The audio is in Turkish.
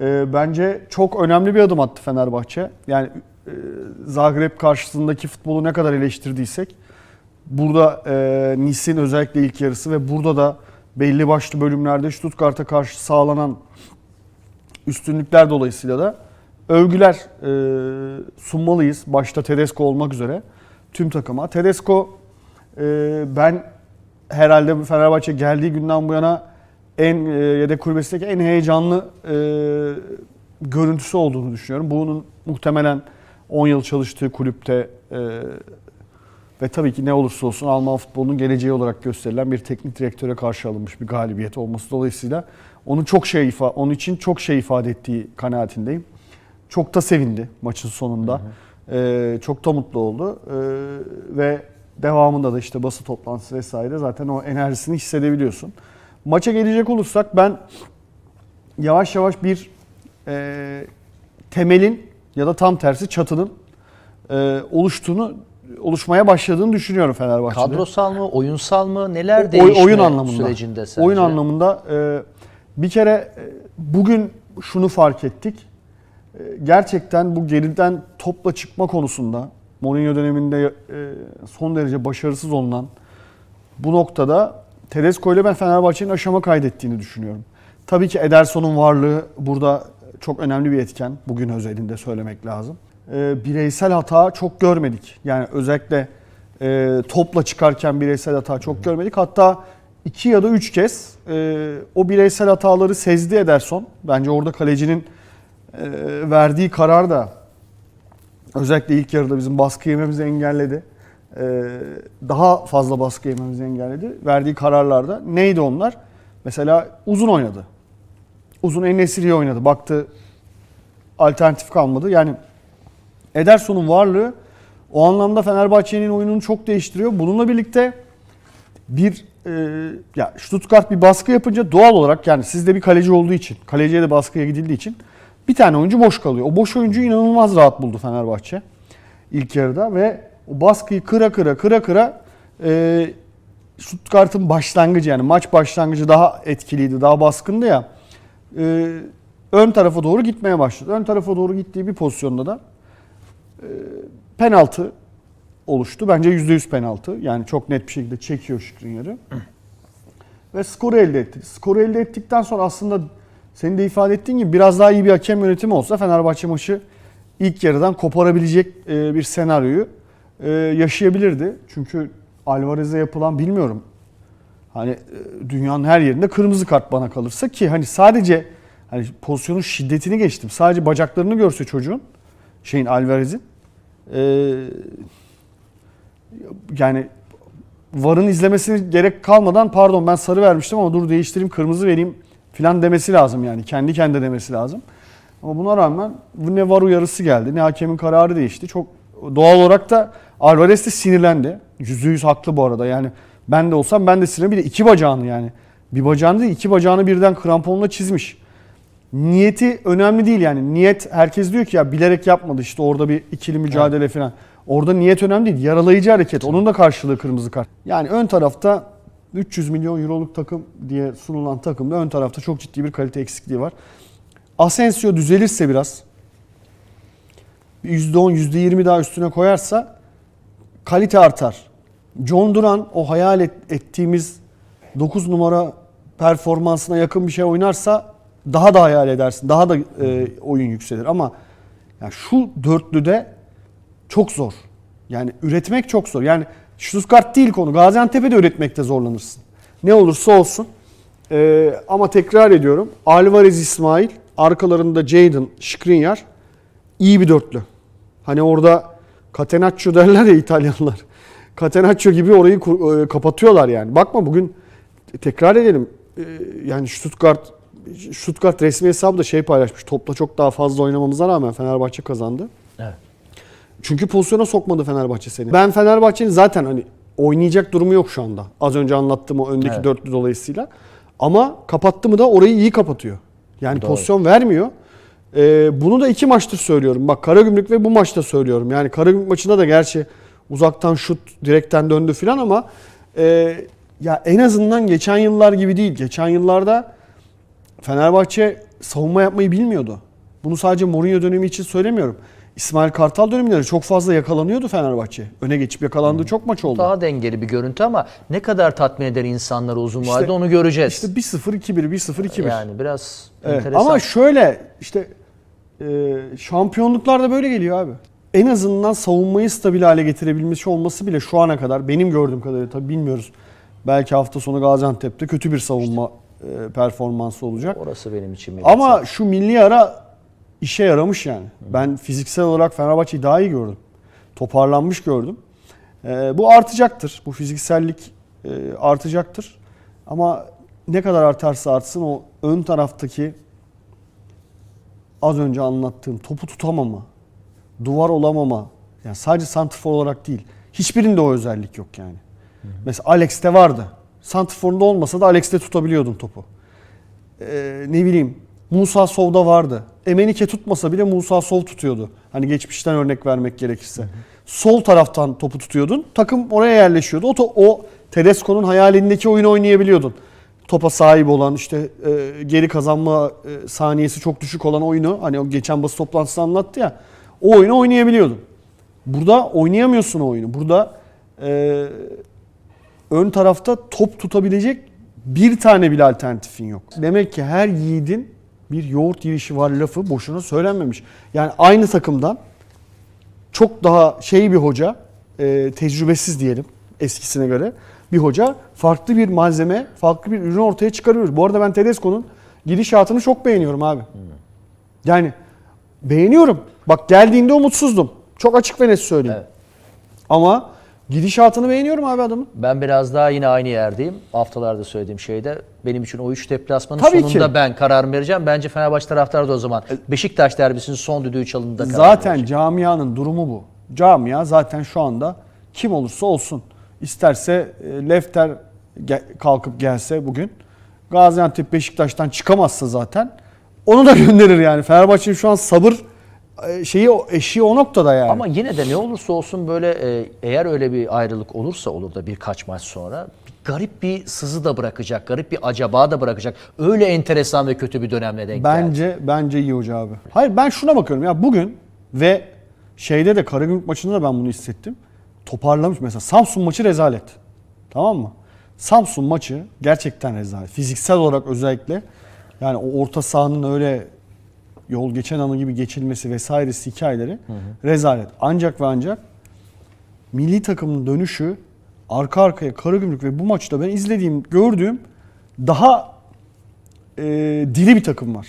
e, bence çok önemli bir adım attı Fenerbahçe. Yani e, Zagreb karşısındaki futbolu ne kadar eleştirdiysek burada e, Nice'in özellikle ilk yarısı ve burada da belli başlı bölümlerde Stuttgart'a karşı sağlanan üstünlükler dolayısıyla da övgüler e, sunmalıyız. Başta Tedesco olmak üzere tüm takıma. Tedesco e, ben herhalde Fenerbahçe geldiği günden bu yana en e, yedek kulübesindeki en heyecanlı e, görüntüsü olduğunu düşünüyorum. Bunun muhtemelen 10 yıl çalıştığı kulüpte e, ve tabii ki ne olursa olsun Alman futbolunun geleceği olarak gösterilen bir teknik direktöre karşı alınmış bir galibiyet olması dolayısıyla onu çok şey ifa onun için çok şey ifade ettiği kanaatindeyim. Çok da sevindi maçın sonunda. Ee, çok da mutlu oldu. Ee, ve devamında da işte basın toplantısı vesaire zaten o enerjisini hissedebiliyorsun. Maça gelecek olursak ben yavaş yavaş bir e, temelin ya da tam tersi çatının e, oluştuğunu oluşmaya başladığını düşünüyorum Fenerbahçe'de. Kadrosal mı, oyunsal mı, neler değişti oyun anlamında. sürecinde sence? Oyun anlamında e, bir kere e, bugün şunu fark ettik. E, gerçekten bu geriden topla çıkma konusunda Mourinho döneminde e, son derece başarısız olunan bu noktada Tedesco ile ben Fenerbahçe'nin aşama kaydettiğini düşünüyorum. Tabii ki Ederson'un varlığı burada çok önemli bir etken. Bugün özelinde söylemek lazım. E, bireysel hata çok görmedik. Yani özellikle e, topla çıkarken bireysel hata çok görmedik. Hatta iki ya da üç kez e, o bireysel hataları sezdi Ederson. Bence orada kalecinin e, verdiği karar da özellikle ilk yarıda bizim baskı yememizi engelledi. E, daha fazla baskı yememizi engelledi. Verdiği kararlarda neydi onlar? Mesela uzun oynadı. Uzun Enesiri'yi oynadı. Baktı alternatif kalmadı. Yani Ederson'un varlığı o anlamda Fenerbahçe'nin oyununu çok değiştiriyor. Bununla birlikte bir e, ya Stuttgart bir baskı yapınca doğal olarak yani sizde bir kaleci olduğu için, kaleciye de baskıya gidildiği için bir tane oyuncu boş kalıyor. O boş oyuncuyu inanılmaz rahat buldu Fenerbahçe ilk yarıda ve o baskıyı kıra kıra kıra kıra e, Stuttgart'ın başlangıcı yani maç başlangıcı daha etkiliydi, daha baskındı ya. E, ön tarafa doğru gitmeye başladı. Ön tarafa doğru gittiği bir pozisyonda da e, penaltı oluştu. Bence %100 penaltı. Yani çok net bir şekilde çekiyor Skriniar'ı. Ve skoru elde etti. Skoru elde ettikten sonra aslında senin de ifade ettiğin gibi biraz daha iyi bir hakem yönetimi olsa Fenerbahçe maçı ilk yarıdan koparabilecek e, bir senaryoyu e, yaşayabilirdi. Çünkü Alvarez'e yapılan bilmiyorum. Hani e, dünyanın her yerinde kırmızı kart bana kalırsa ki hani sadece hani pozisyonun şiddetini geçtim. Sadece bacaklarını görse çocuğun şeyin Alvarez'in e, yani VAR'ın izlemesine gerek kalmadan pardon ben sarı vermiştim ama dur değiştireyim kırmızı vereyim filan demesi lazım yani. Kendi kendine demesi lazım. Ama buna rağmen ne VAR uyarısı geldi ne hakemin kararı değişti. Çok doğal olarak da Alvarez de sinirlendi. Yüzde yüz haklı bu arada yani. Ben de olsam ben de sinirlendim. Bir de iki bacağını yani. Bir bacağını değil iki bacağını birden kramponla çizmiş. Niyeti önemli değil yani. Niyet herkes diyor ki ya bilerek yapmadı işte orada bir ikili mücadele falan. Orada niyet önemli değil. Yaralayıcı hareket. Onun da karşılığı kırmızı kart. Yani ön tarafta 300 milyon euroluk takım diye sunulan takımda ön tarafta çok ciddi bir kalite eksikliği var. Asensio düzelirse biraz %10, %20 daha üstüne koyarsa kalite artar. John Duran o hayal et- ettiğimiz 9 numara performansına yakın bir şey oynarsa daha da hayal edersin. Daha da e, oyun yükselir ama yani şu dörtlüde çok zor. Yani üretmek çok zor. Yani Stuttgart değil konu. Gaziantep'e de üretmekte zorlanırsın. Ne olursa olsun. Ee, ama tekrar ediyorum. Alvarez İsmail, arkalarında Jadon, Skriniar iyi bir dörtlü. Hani orada Catenaccio derler ya İtalyanlar. Catenaccio gibi orayı e, kapatıyorlar yani. Bakma bugün tekrar edelim. Ee, yani Stuttgart Stuttgart resmi hesabı da şey paylaşmış. Topla çok daha fazla oynamamıza rağmen Fenerbahçe kazandı. Evet. Çünkü pozisyona sokmadı Fenerbahçe seni. Ben Fenerbahçe'nin zaten hani oynayacak durumu yok şu anda. Az önce anlattığım o öndeki Evet. dörtlü dolayısıyla. Ama kapattı mı da orayı iyi kapatıyor. Yani Doğru. pozisyon vermiyor. Ee, bunu da iki maçtır söylüyorum. Bak Karagümrük ve bu maçta söylüyorum. Yani Karagümrük maçında da gerçi uzaktan şut direkten döndü filan ama e, ya en azından geçen yıllar gibi değil. Geçen yıllarda Fenerbahçe savunma yapmayı bilmiyordu. Bunu sadece Mourinho dönemi için söylemiyorum. İsmail Kartal döneminde de çok fazla yakalanıyordu Fenerbahçe. Öne geçip yakalandığı çok maç oldu. Daha dengeli bir görüntü ama ne kadar tatmin eder insanları uzun İşte- vadede onu göreceğiz. İşte 1-0 2-1 1-0 2-1. yani biraz Evet, enteresan. Ama şöyle işte e, şampiyonluklar da böyle geliyor abi. En azından savunmayı stabil hale getirebilmesi olması bile şu ana kadar benim gördüğüm kadarıyla tabii bilmiyoruz. Belki hafta sonu Gaziantep'te kötü bir savunma e, performansı olacak. Orası benim için bir Ama şu milli ara işe yaramış yani. Ben fiziksel olarak Fenerbahçe'yi daha iyi gördüm. Toparlanmış gördüm. Ee, bu artacaktır. Bu fiziksellik e, artacaktır. Ama ne kadar artarsa artsın o ön taraftaki az önce anlattığım topu tutamama, duvar olamama, yani sadece santrfor olarak değil. Hiçbirinde o özellik yok yani. Mesela Alex'te vardı. Santrfor'unda olmasa da Alex'te tutabiliyordun topu e, ne bileyim Musa Sov'da vardı. Emenike tutmasa bile Musa Sov tutuyordu. Hani geçmişten örnek vermek gerekirse. Sol taraftan topu tutuyordun. Takım oraya yerleşiyordu. O, to- o Tedesco'nun hayalindeki oyunu oynayabiliyordun. Topa sahip olan işte e, geri kazanma e, saniyesi çok düşük olan oyunu hani o geçen basın toplantısında anlattı ya. O oyunu oynayabiliyordun. Burada oynayamıyorsun o oyunu. Burada e, ön tarafta top tutabilecek bir tane bile alternatifin yok. Demek ki her yiğidin bir yoğurt yiyişi var lafı boşuna söylenmemiş. Yani aynı takımdan çok daha şey bir hoca, e, tecrübesiz diyelim eskisine göre bir hoca farklı bir malzeme, farklı bir ürün ortaya çıkarıyor. Bu arada ben Tedesco'nun gidişatını çok beğeniyorum abi. Yani beğeniyorum. Bak geldiğinde umutsuzdum. Çok açık ve net söyleyeyim. Evet. Ama gidişatını beğeniyorum abi adamın. Ben biraz daha yine aynı yerdeyim. Haftalarda söylediğim şeyde benim için o 3 deplasmanın Tabii sonunda ki. ben kararımı vereceğim. Bence Fenerbahçe taraftarı da o zaman Beşiktaş derbisinin son düdüğü çalındığında karar Zaten verecek. camianın durumu bu. Camia zaten şu anda kim olursa olsun. İsterse e, Lefter kalkıp gelse bugün. Gaziantep Beşiktaş'tan çıkamazsa zaten onu da gönderir yani. Fenerbahçe'nin şu an sabır e, şeyi eşiği o noktada yani. Ama yine de ne olursa olsun böyle e, eğer öyle bir ayrılık olursa olur da birkaç maç sonra garip bir sızı da bırakacak. Garip bir acaba da bırakacak. Öyle enteresan ve kötü bir dönemle denk geldi. Bence bence iyi hoca abi. Hayır ben şuna bakıyorum ya bugün ve şeyde de Karagümrük maçında da ben bunu hissettim. Toparlamış mesela Samsun maçı rezalet. Tamam mı? Samsun maçı gerçekten rezalet. Fiziksel olarak özellikle yani o orta sahanın öyle yol geçen anı gibi geçilmesi vesairesi hikayeleri rezalet. Ancak ve ancak milli takımın dönüşü arka arkaya Karagümrük ve bu maçta ben izlediğim, gördüğüm daha e, diri bir takım var.